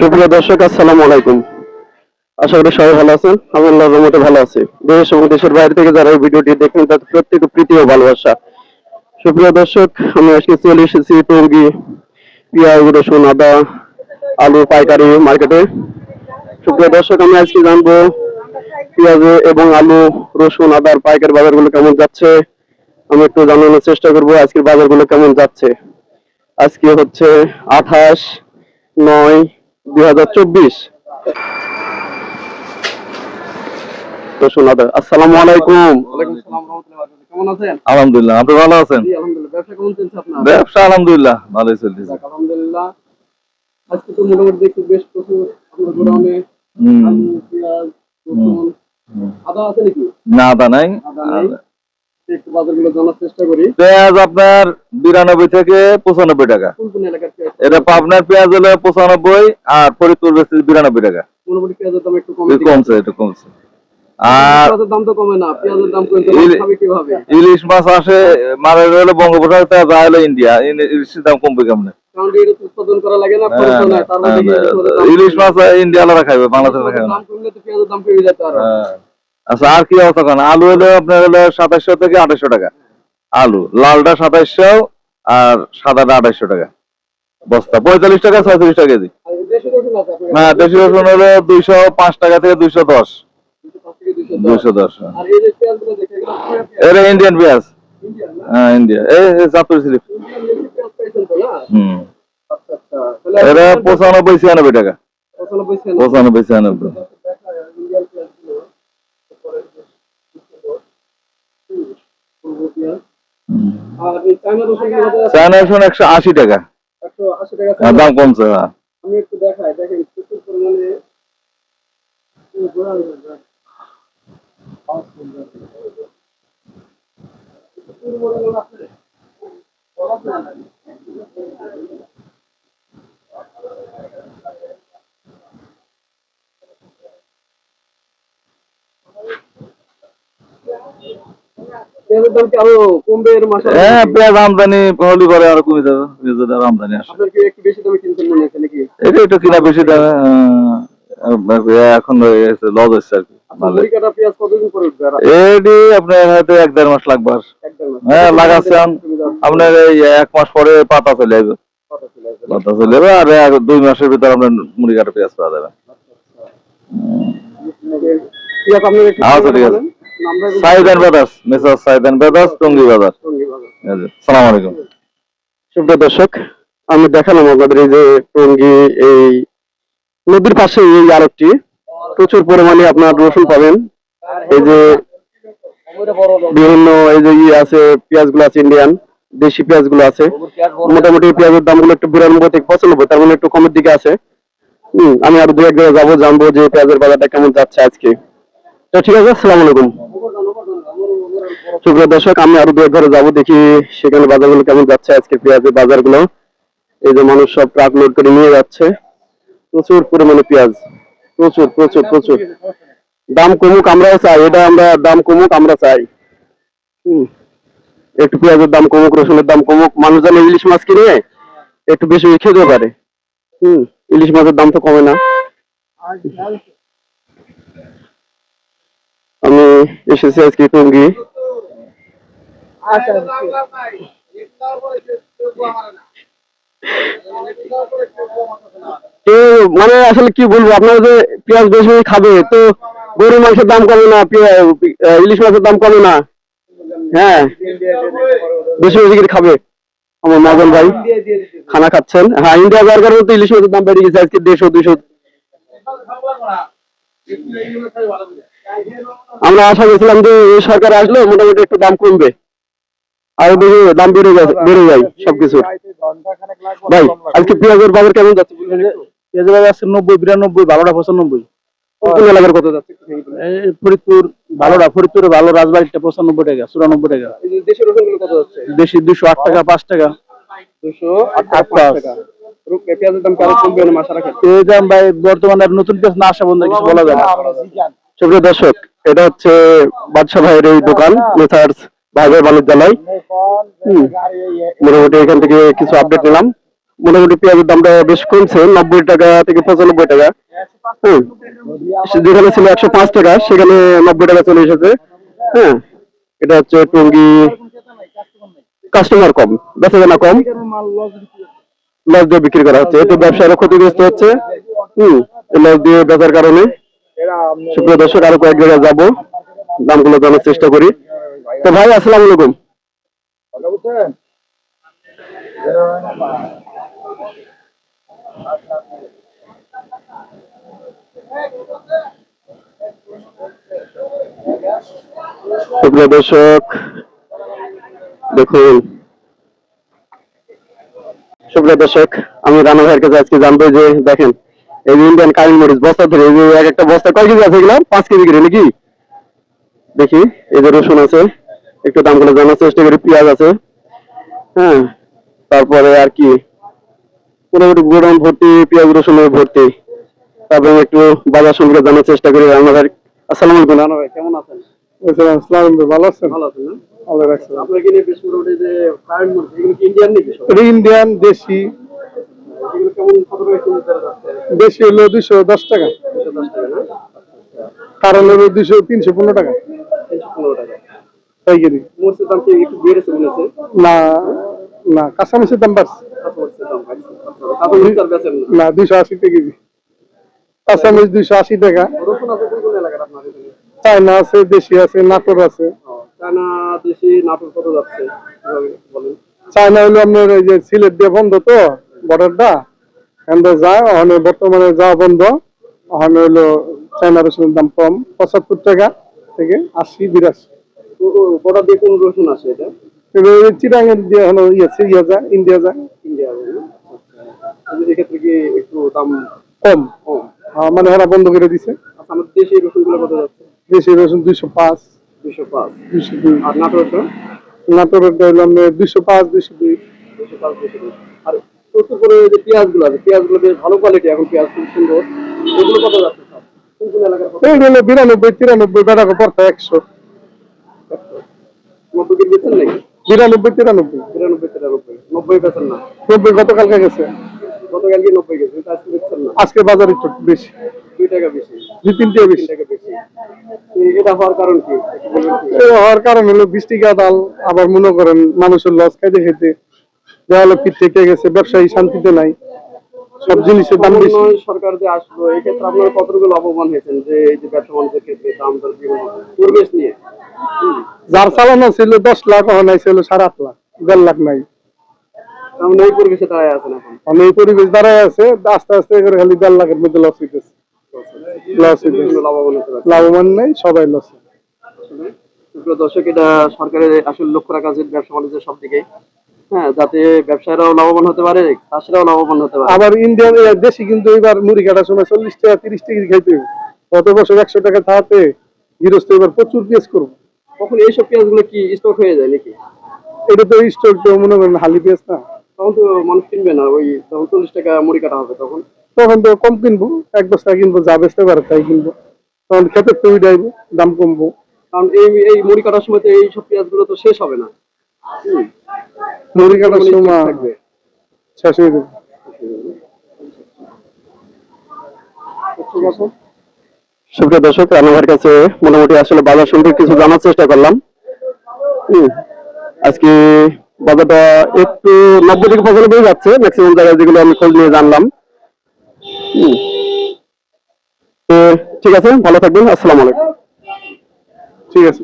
সুপ্রিয় দর্শক, আসসালামু আলাইকুম। আশা করি সবাই ভালো আছেন। আমি আল্লাহর রহমতে ভালো আছি। দেশ এবং দেশের বাইরে থেকে যারা এই ভিডিওটি দেখেন, তাদের প্রত্যেক প্রীতি ও ভালোবাসা। সুপ্রিয় দর্শক, আমি আজকে চলে এসেছি টঙ্গি পেঁয়াজ, রসুন, আদা, আলু, পাইকারি মার্কেটে। সুপ্রিয় দর্শক, আমি আজকে জানব পেঁয়াজ এবং আলু, রসুন, আদার পাইকারি বাজারগুলো কেমন যাচ্ছে। আমি একটু জানানোর চেষ্টা করব আজকের বাজারগুলো কেমন যাচ্ছে। আজকে হচ্ছে আঠাশ নয় দুই হাজার চব্বিশ। আসসালামু আলাইকুম। কেমন আছেন আলহামদুলিল্লাহ আপনি ভালো আছেন? ব্যবসা কেমন চলছে আপনার? ব্যবসা আলহামদুলিল্লাহ ভালোই চলতেছে। আলহামদুলিল্লাহ। আজকে তো মোটামুটি দেখছি বেশ প্রচুর আপনার গোডাউনে আলু পেঁয়াজ রসুন। আদা আছে নাকি? না আদা নাই। একটু বাজারগুলো জানার চেষ্টা করি। পেঁয়াজ আপনার বিরানব্বই থেকে পঁচানব্বই টাকা। কোন কোন এলাকার পেঁয়াজ এটা পাবনার পেঁয়াজ হলো পঁচানব্বই আর ফরিদপুর বেশি বিরানব্বই টাকা। পেঁয়াজের দাম একটু কমছে একটু কমছে। আর দাম তো কমে না পেঁয়াজের দাম কমে ইলি- খাবে কীভাবে? ইলিশ মাছ আসে মারা হলো বঙ্গোপসাগর হলো ইন্ডিয়া। ইলিশের দাম কমবে কেমনে? হ্যাঁ, ইলিশ মাছের দাম ইলিশ মাছ খাইবে হ্যাঁ। আচ্ছা আর কি অবস্থা কারণ আলু হলো আপনার হলো সাতাশশো থেকে আঠাশশো টাকা। আলু লালটা সাতাশশো আর সাদাটা আঠাশশো টাকা। বস্তা। পঁয়তাল্লিশ টাকা ছয়ত্রিশ টাকা কেজি। না দেশি রসুন হ্যাঁ হলো দুইশো পাঁচ টাকা থেকে দুইশো দশ। দুইশো দশ। দুইশো দশ আর এই যে পেঁয়াজগুলো দেখে এগুলো কোরিয়া পেঁয়াজ, এটা ইন্ডিয়ান পেঁয়াজ হ্যাঁ ইন্ডিয়া এই চাঁদপুর স্লিপ? হুম। এটা পঁচানব্বই ছিয়ানব্বই টাকা। পঁচানব্বই। ছিয়ানব্বই। চায়না রসুন একশো আশি টাকা। 180 টাকা হ্যাঁ। দাম কমছে হ্যাঁ আমি একটু দেখাই দেখেন প্রচুর পরিমাণে। প্রচুর পরিমাণে আছে। বরফ না লাগে। পেঁয়াজের দাম কি আরও কমবে এর মাসে হ্যাঁ পেঁয়াজ আমদানি হলি পরে আরও কমে যাবে পেঁয়াজের আর আমদানি আসে আপনার কি একটু বেশি দামে কিনছেন মনে হচ্ছে নাকি এটা একটু কিনা বেশি দামে এখন লস হচ্ছে আর কি আপনার মুড়ি কাটা পেঁয়াজ কতদিন পরে উঠবে আর এটি আপনার হয়তো এক দেড় মাস। হ্যাঁ লাগাচ্ছেন আপনার এই এক মাস পরে পাতা চলে যাবে আসবে। পাতা চলে যাবে আর দুই মাসের ভিতরে আপনার মুড়ি কাটা পেঁয়াজ পাওয়া যাবে আচ্ছা, ঠিক আছে। সাইদান মেসার সাইদান বেদাস টঙ্গি বাজার সালাম আলাইকুম। সুপ্রিয় দর্শক আমি দেখালাম আপনাদের এই যে টঙ্গী এই নদীর পাশে এই আরেকটি। প্রচুর পরিমাণে আপনার রসুন পাবেন। এই যে বিভিন্ন এই যে ইয়ে আছে পেঁয়াজগুলো আছে ইন্ডিয়ান দেশি পেঁয়াজগুলো আছে। মোটামুটি পেঁয়াজের দামগুলো একটু বিরানব্বই থেকে পঁচানব্বই তার মানে একটু কমের দিকে আছে। হম আমি আরও দু এক জায়গায় যাব জানব যে পেঁয়াজের বাজারটা কেমন যাচ্ছে আজকে। তো ঠিক আছে আসসালামু আলাইকুম। সুপ্রিয় দর্শক, আমি আরও দু ঘরে যাব, দেখি সেখানে বাজারগুলো কেমন যাচ্ছে, আজকে পেঁয়াজের বাজারগুলো। এই যে মানুষ সব ট্রাক লোড করে নিয়ে যাচ্ছে। প্রচুর পরিমাণে পেঁয়াজ। প্রচুর প্রচুর প্রচুর। দাম কমুক, আমরাও চাই। এটা আমরা, দাম কমুক, আমরা চাই। হুম। একটু পেঁয়াজের দাম কমুক, রসুনের দাম কমুক। মানুষ যেন ইলিশ মাছ কিনে, একটু বেশি খেতে পারে। হুম, ইলিশ মাছের দাম তো কমে না। আমি এসেছি আজকে টঙ্গি। তো মানে আসলে কি বলব, আপনারা যে পেঁয়াজ বেশি খাবে, তো গরুর মাংসের দাম কমে না ইলিশ মাছের দাম কমে না? হ্যাঁ বেশি বেশি করে খাবে। আমার মাজন ভাই খানা খাচ্ছেন। হ্যাঁ ইন্ডিয়া কারণে তো ইলিশ মাছের দাম বেড়ে গেছে, আজকে দেড়শো, দুইশো। আমরা আশা করছিলাম যে সরকার আসলে মোটামুটি একটু দাম কমবে। আরও দাম বেড়ে যায় বেড়ে যায় সবকিছু। ভাই আজকে পেঁয়াজের বাজার কেমন যাচ্ছে পেঁয়াজের বাজার আছে নব্বই বিরানব্বই বারোটা পঁচানব্বই। কোন কোন এলাকার কত যাচ্ছে? ফরিদপুর ভালোটা ফরিদপুরে ভালো রাজবাড়িটা পঁচানব্বই টাকা চুরানব্বই টাকা। এই রসুনগুলো কত যাচ্ছে? দেশি দুশো আট টাকা পাঁচ টাকা। দুশো আট আট টাকা পেঁয়াজের দাম কারও কমবে না মাসা রাখেন? এই দাম ভাই বর্তমানে আর নতুন পেঁয়াজ না আসা বন্ধ কিছু বলা যায় না। সুপ্রিয় দর্শক এটা হচ্ছে বাদশাহ ভাইয়ের এই দোকান মেসার্স ভাইবের বাণিজ্যালয় হুম। মোটামুটি এখান থেকে কিছু আপডেট নিলাম। মোটামুটি পেঁয়াজের দামটা বেশ কমছে, নব্বই টাকা থেকে পঁচানব্বই টাকা। হ্যাঁ যেখানে ছিল একশো পাঁচ টাকা, সেখানে নব্বই টাকা চলে এসেছে। হ্যাঁ এটা হচ্ছে টঙ্গি কাস্টমার কম বেচা কেনা কম। লস দিয়ে বিক্রি করা হচ্ছে, এতে ব্যবসায়ীরা ক্ষতিগ্রস্ত হচ্ছে। হম লস দিয়ে বেচার কারণে। সুপ্রিয় দর্শক, আরও কয়েক জায়গায় যাব। দামগুলো জানার চেষ্টা করি। তো ভাই আসসালামু আলাইকুম। দর্শক দেখুন। সুপ্রিয় দর্শক আমি রানা ভাইয়ের কাছে আজকে জানব যে দেখেন এই যে ইন্ডিয়ান মরিচ বস্তা ধরে এক একটা বস্তা কয় কেজি আছে এগুলো? পাঁচ কেজি করে নাকি? দেখি এই যে রসুন আছে। একটু দামগুলো জানার চেষ্টা করি পেঁয়াজ আছে। হ্যাঁ তারপরে আর কি মোটামুটি গোডাউন ভর্তি পেঁয়াজ রসুনের ভর্তি। তারপরে একটু বাজার সম্পর্কে জানার চেষ্টা করি রানা ভাই আসসালামু আলাইকুম। রানা ভাই কেমন আছেন? ভালো আছেন? ভালো আছেন ভালো রাখছেন আপনার কি বেশ মোটামুটি যে কারেন্ট মরিচ এগুলো ইন্ডিয়ান নাকি ইন্ডিয়ান দেশি। এগুলো কেমন কত করে কেজি দরে যাচ্ছে? দেশি হলো দুইশো দশ টাকা। কারণ হলো দুইশো তিনশো পনেরো টাকা। পাইকারি মরিচের দাম কি একটু বেড়েছে মনে হচ্ছে না না কাঁচামরিচের দাম বাড়ছে। কত মরিচের দাম বাড়ছে। তারপর মরিচ আর বেচেন না? না দুইশো আশি টাকা কেজি। কাঁচামরিচ দুইশো আশি টাকা। রসুন আছে কোন কোন এলাকার আপনার চায়না আছে দেশি আছে নাটোর আছে। চায়না দেশি নাটোর কত যাচ্ছে? চায়না হলো আপনার এই যে সিলেট দিয়ে বন্ধ তো বর্ডারটা। এখানে যায় ওখানে বর্তমানে যাওয়া বন্ধ ওখানে হলো চায়না রসুনের দাম কম পঁচাত্তর টাকা থেকে আশি বিরাশি। বর্ডার দিয়ে কোন রসুন আসে এটা? হলো ইয়ে সিরিয়া যায়। ইন্ডিয়া যায় ইন্ডিয়া এক্ষেত্রে কি একটু দাম কম? কম? মানে ওরা বন্ধ করে দিছে। আচ্ছা আমাদের দেশি রসুনগুলো কত যাচ্ছে? দেশি রসুন দুইশো পাঁচ। দুশো পাঁচ। দুইশো দুই। আর নাটোর রসুন দুইশো পাঁচ দুইশো দুই। দুশো পাঁচ দুই। আর প্রচুর করে যে আছে বেশ ভালো কোয়ালিটি এখন পেঁয়াজ খুব সুন্দর। এগুলো কত যাচ্ছে সব কোন কোন এলাকার কত এই হলো বিরানব্বই তিরানব্বই বেটাকে পড়তো একশো। নব্বই কেজি বেচেন নাকি? বিরানব্বই তিরানব্বই। বিরানব্বই তিরানব্বই। নব্বই বেচেন না? নব্বই গতকালকে গেছে। গতকাল নব্বই কেজি আজকে বেচছেন না। আজকে বাজার একটু বেশি। দুই টাকা বেশি। দুই তিনটে তিন বেশি। টাকা বেশি। এটা হওয়ার কারণ কি? একটু বলবেন কি? এই হওয়ার কারণ হলো বৃষ্টি কাদাল আবার মনে করেন মানুষের লস খাইতে খাইতে দেওয়ালে পিঠ থেকে গেছে ব্যবসায়ী শান্তিতে নাই। সব জিনিসের দাম বেশি। সরকার যে আসলো এক্ষেত্রে আপনারা কতটুকু লাভবান হয়েছেন যে এই যে ব্যবসা বাণিজ্যের ক্ষেত্রে দাম দর পরিবেশ নিয়ে। যার চালানো ছিল দশ লাখ ওখানে নাই ছিল সাড়ে আট লাখ দেড় লাখ নাই। মানে এই পরিবেশে দাঁড়ায় আছেন এখন? মানে এই পরিবেশ দাঁড়ায় আছে আস্তে আস্তে করে খালি দেড় লাখের মধ্যে লস হইতেছে। লস হইতেছে। লাভবান হতে পারে। লাভবান নেই সবাই লস দর্শক এটা সরকারের আসলে লক্ষ্য রাখা উচিত ব্যবসা বাণিজ্যের সব দিকে হ্যাঁ যাতে ব্যবসায়ীরাও লাভবান হতে পারে চাষিরাও লাভবান হতে পারে। আবার ইন্ডিয়ান দেশি কিন্তু এবার মুড়ি কাটার সময় চল্লিশ টাকা তিরিশ টাকা খাইতে। গত বছর একশো টাকা থাকতে গৃহস্থ এবার প্রচুর পেঁয়াজ করব। তখন এইসব পেঁয়াজগুলো কি স্টক হয়ে যায় নাকি? এটা তো স্টক তো মনে করেন হালি পেঁয়াজ না। তখন তো মানুষ কিনবে না ওই তখন চল্লিশ টাকা মুড়ি কাটা হবে তখন। তখন তো কম কিনবো এক বস্তা কিনবো যা বেচতে পারে তাই কিনবো। তখন খেতে তো উঠাইবো দাম কমবো। কারণ এই এই মুড়ি কাটার সময় তো এই সব পেঁয়াজগুলো তো শেষ হবে না। মুড়ি কাটার সময় থাকবে। শেষ হয়ে যাবে। ঠিক আছে। সুপ্রিয় দর্শক রান্নাঘর কাছে মোটামুটি আসলে বাজার সম্পর্কে কিছু জানার চেষ্টা করলাম। আজকে বাজারটা একটু নব্বই থেকে পঁচানব্বই যাচ্ছে ম্যাক্সিমাম জায়গায় যেগুলো আমি খোঁজ নিয়ে জানলাম। ঠিক আছে, ভালো থাকবেন, আসসালামু আলাইকুম। ঠিক আছে